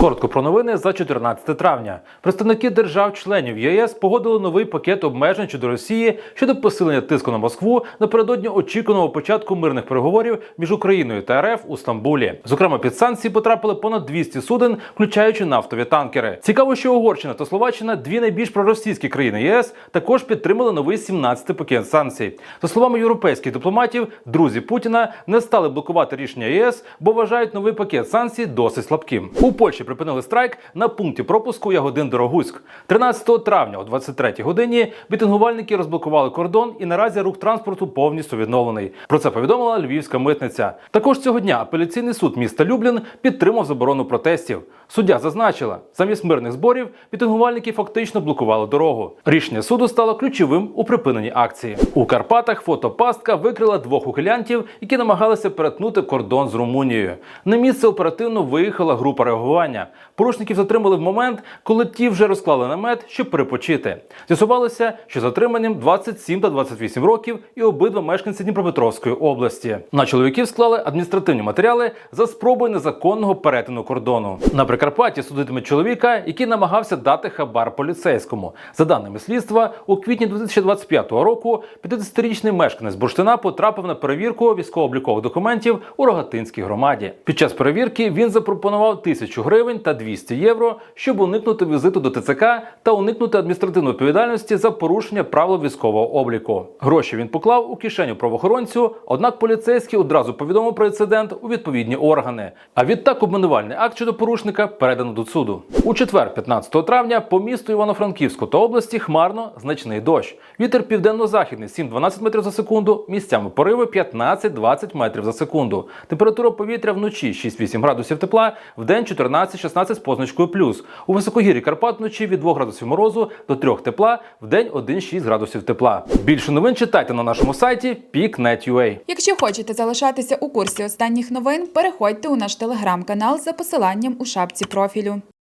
Коротко про новини за 14 травня. Представники держав-членів ЄС погодили новий пакет обмежень щодо Росії щодо посилення тиску на Москву напередодні очікуваного початку мирних переговорів між Україною та РФ у Стамбулі. Зокрема, під санкції потрапили понад 200 суден, включаючи нафтові танкери. Цікаво, що Угорщина та Словаччина, дві найбільш проросійські країни ЄС, також підтримали новий 17-й пакет санкцій. За словами європейських дипломатів, друзі Путіна не стали блокувати рішення ЄС, бо вважають новий пакет санкцій досить слабким. У Польщі припинили страйк на пункті пропуску Ягодин Дорогуськ. 13 травня о 23 годині мітингувальники розблокували кордон і наразі рух транспорту повністю відновлений. Про це повідомила львівська митниця. Також цього дня апеляційний суд міста Люблін підтримав заборону протестів. Суддя зазначила, замість мирних зборів мітингувальники фактично блокували дорогу. Рішення суду стало ключовим у припиненні акції. У Карпатах фотопастка викрила двох ухилянтів, які намагалися перетнути кордон з Румунією. На місце оперативно виїхала група реагування. Порушників затримали в момент, коли ті вже розклали намет, щоб перепочити. З'ясувалося, що затриманим 27 та 28 років і обидва мешканці Дніпропетровської області. На чоловіків склали адміністративні матеріали за спробою незаконного перетину кордону. На Прикарпатті судитимуть чоловіка, який намагався дати хабар поліцейському. За даними слідства, у квітні 2025 року 50-річний мешканець Бурштина потрапив на перевірку військово-облікових документів у Рогатинській громаді. Під час перевірки він запропонував тисячу гривень гривень та 200 євро, щоб уникнути візиту до ТЦК та уникнути адміністративної відповідальності за порушення правил військового обліку. Гроші він поклав у кишеню правоохоронцю, однак поліцейський одразу повідомив про інцидент у відповідні органи. А відтак обвинувальний акт щодо порушника передано до суду. У четвер, 15 травня, по місту Івано-Франківську та області хмарно значний дощ. Вітер південно-західний 7-12 метрів за секунду, місцями пориви 15-20 метрів за секунду. Температура повітря вночі 6-8 градусів тепла, в день 14 15-16 з позначкою плюс. У високогір'ї Карпат вночі від 2 градусів морозу до 3 тепла, в день 1-6 градусів тепла. Більше новин читайте на нашому сайті peak.net.ua. Якщо хочете залишатися у курсі останніх новин, переходьте у наш телеграм-канал за посиланням у шапці профілю.